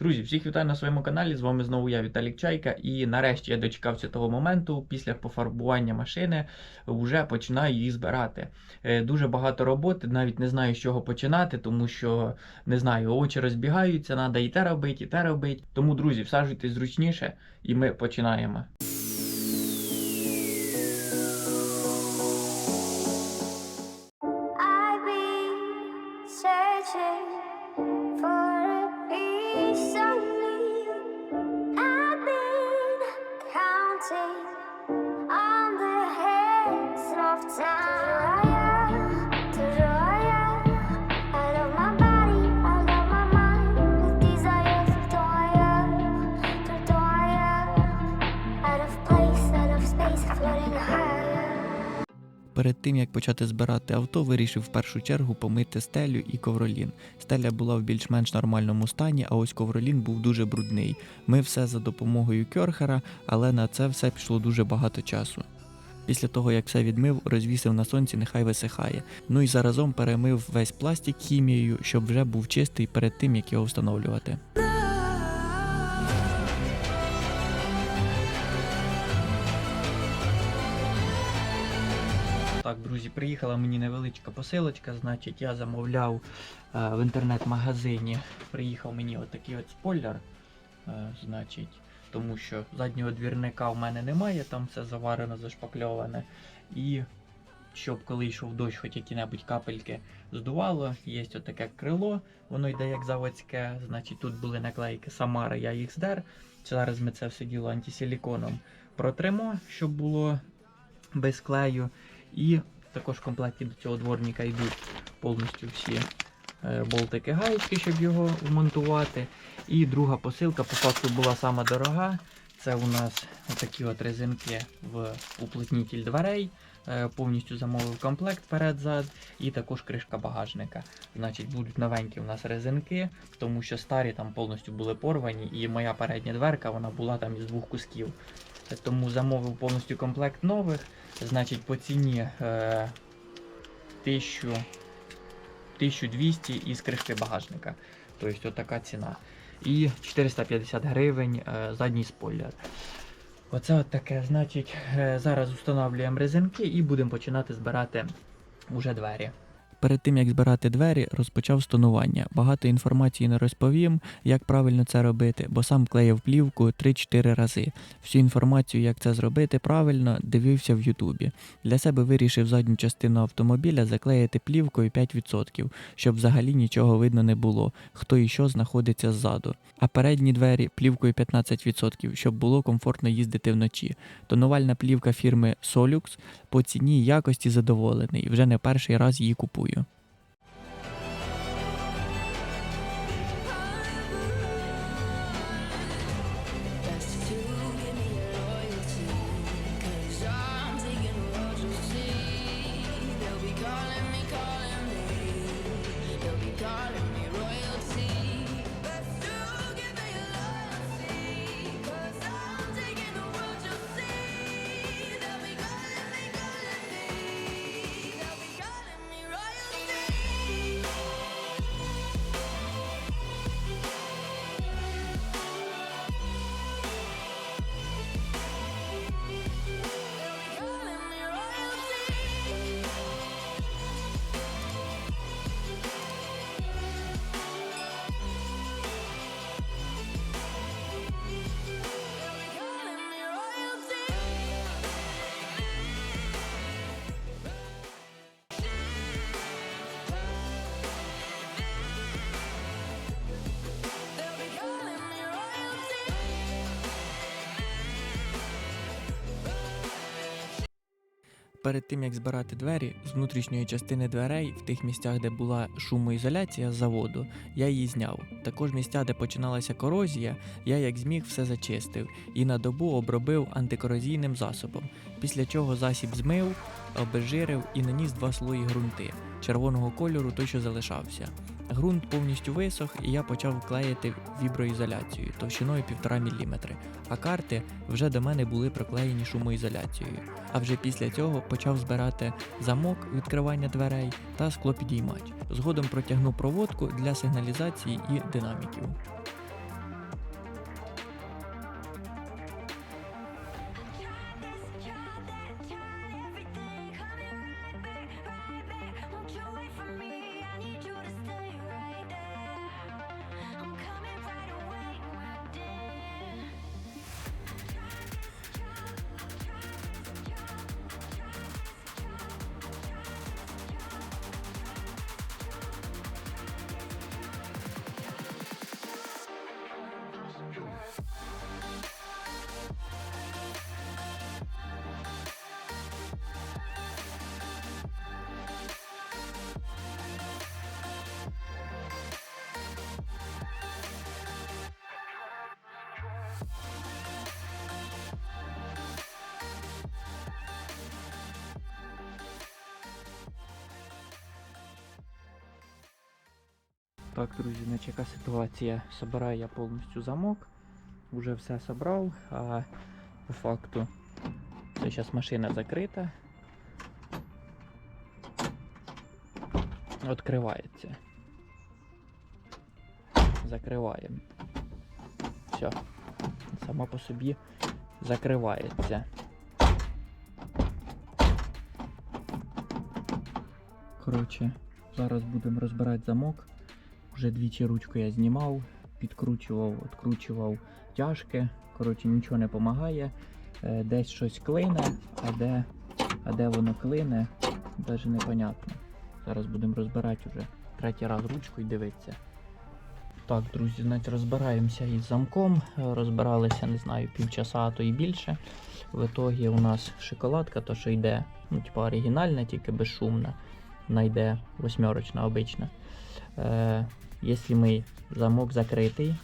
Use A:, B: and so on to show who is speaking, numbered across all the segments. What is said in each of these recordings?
A: Друзі, всіх вітаю на своєму каналі. З вами знову я, Віталік Чайка. І нарешті я дочекався того моменту. Після пофарбування машини вже починаю її збирати. Е, Дуже багато роботи, навіть не знаю, з чого починати, тому що не знаю, очі розбігаються, треба і те робити, і те робити. Тому, друзі, всаджуйтесь зручніше, і ми починаємо.
B: Перед тим як почати збирати авто, вирішив в першу чергу помити стелю і ковролін. Стеля була в більш-менш нормальному стані, а ось ковролін був дуже брудний. Ми все за допомогою кьорхера, але на це все пішло дуже багато часу. Після того, як все відмив, розвісив на сонці, нехай висихає. Ну і заразом перемив весь пластик хімією, щоб вже був чистий перед тим, як його встановлювати.
A: Так, друзі, приїхала мені невеличка посилочка. Значить, я замовляв е, в інтернет-магазині. Приїхав мені отакий от спойлер. Е, значить, тому що заднього двірника в мене немає, там все заварено, зашпакльоване. І щоб коли йшов дощ, хоч які-небудь капельки здувало, є отаке крило, воно йде як заводське. Значить, тут були наклейки Самара, я їх здер. Зараз ми це все діло антисиліконом протремо, щоб було без клею. І також в комплекті до цього дворника йдуть повністю всі е, болтики гаєчки, щоб його вмонтувати. І друга посилка по факту була сама дорога. Це у нас такі от резинки в уплотнітель дверей. Е, Повністю замовив комплект перед-зад і також кришка багажника. Значить, будуть новенькі у нас резинки, тому що старі там повністю були порвані, і моя передня дверка вона була там із двох кусків. Е, Тому замовив повністю комплект нових. Значить, по ціні е, 1000, 1200 із кришки багажника. Тобто така ціна. І 450 гривень е, задній спойлер. Оце от таке. Значить, е, зараз встановлюємо резинки і будемо починати збирати уже двері.
B: Перед тим як збирати двері, розпочав стонування. Багато інформації не розповім, як правильно це робити, бо сам клеїв плівку 3-4 рази. Всю інформацію, як це зробити правильно, дивився в Ютубі. Для себе вирішив задню частину автомобіля заклеїти плівкою 5%, щоб взагалі нічого видно не було, хто і що знаходиться ззаду. А передні двері плівкою 15%, щоб було комфортно їздити вночі. Тонувальна плівка фірми Solux по ціні і якості задоволений. Вже не перший раз її купую. Перед тим як збирати двері з внутрішньої частини дверей, в тих місцях, де була шумоізоляція заводу, я її зняв. Також місця, де починалася корозія, я як зміг все зачистив і на добу обробив антикорозійним засобом. Після чого засіб змив, обезжирив і наніс два слої грунти червоного кольору, той, що залишався. Ґрунт повністю висох, і я почав клеїти віброізоляцію товщиною 1,5 мм, а карти вже до мене були проклеєні шумоізоляцією. А вже після цього почав збирати замок відкривання дверей та склопідіймач. Згодом протягнув проводку для сигналізації і динаміків.
A: Так, друзі, значить яка ситуація? Собираю я повністю замок. Уже все собрав, а по факту зараз машина закрита. Відкривається. Закриваємо. Все. Сама по собі закривається. Коротше, зараз будемо розбирати замок. Вже двічі ручку я знімав, підкручував, відкручував тяжки. Коротше, нічого не допомагає. Десь щось клине, а де, а де воно клине, навіть непонятно. Зараз будемо розбирати вже третій раз ручку і дивитися. Так, друзі, значить розбираємося із замком. Е, Розбиралися, не знаю, півчаса, а то і більше. В ітогі у нас шоколадка, то що йде, ну, типу оригінальна, тільки безшумна. Вона йде восьмерочна обична. Е, Якщо ми замок закритий,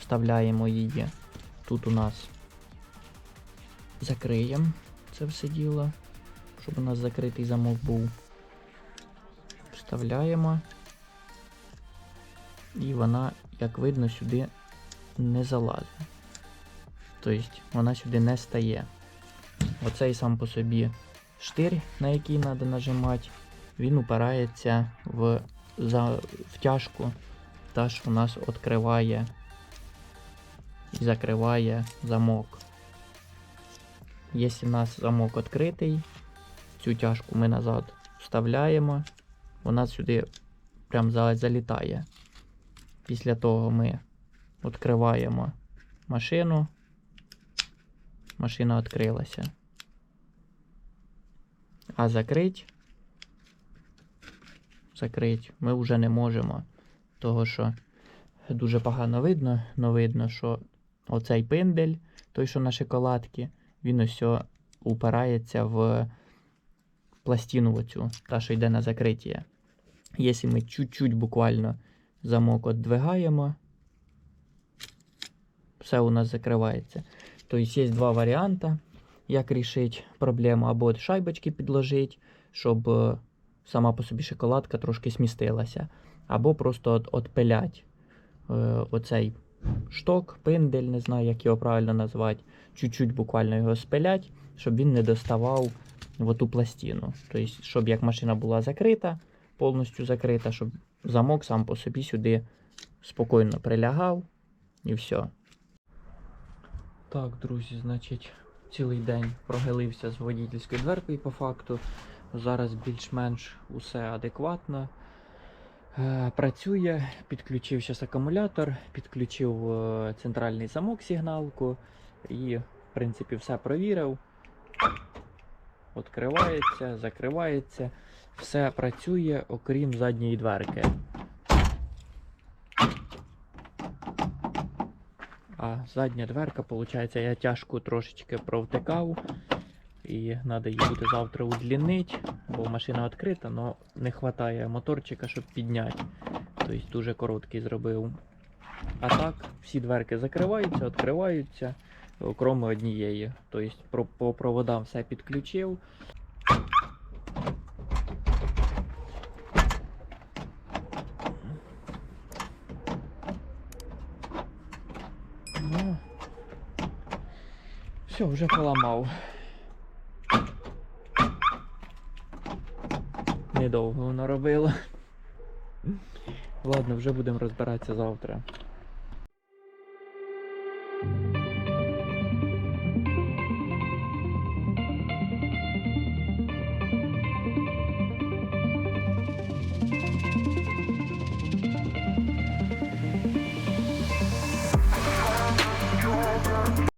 A: вставляємо її. Тут у нас закриємо це все діло, щоб у нас закритий замок був. Вставляємо. І вона, як видно, сюди не залазить. Тобто вона сюди не стає. Оцей сам по собі штир, на який треба нажимати, він упирається в за втяжку, що у нас відкриває і закриває замок. Якщо у нас замок відкритий, цю тяжку ми назад вставляємо, вона сюди прям залітає. Після того ми відкриваємо машину, машина відкрилася. А закрить закрити ми вже не можемо. Того що дуже погано видно, але видно, що оцей пиндель, той, що на шоколадці, він ось упирається в пластину оцю, та, що йде на закриття. Якщо ми чуть-чуть буквально замок віддвигаємо, все у нас закривається. Тобто є два варіанти, як рішити проблему, або шайбочки підложити, щоб е, сама по собі шоколадка трошки смістилася. Або просто от, отпилять е, оцей шток, пиндель, не знаю, як його правильно назвати. Чуть-чуть буквально його спилять, щоб він не доставав в оту пластину. Тобто, щоб як машина була закрита, повністю закрита, щоб замок сам по собі сюди спокійно прилягав і все. Так, друзі, значить, цілий день прогилився з водительською дверкою по факту. Зараз більш-менш усе адекватно. Е, Працює, підключив зараз акумулятор, підключив е, центральний замок сигналку і, в принципі, все провірив. Відкривається, закривається. Все працює, окрім задньої дверки. А задня дверка, виходить, я тяжку трошечки провтикав. І треба її буде завтра удлінити, бо машина відкрита, але не вистачає моторчика, щоб підняти. Тобто дуже короткий зробив. А так, всі дверки закриваються, відкриваються, окрім однієї. Тобто по проводам все підключив. Ну, все, вже поламав. Недовго воно робило. Ладно, вже будемо розбиратися завтра.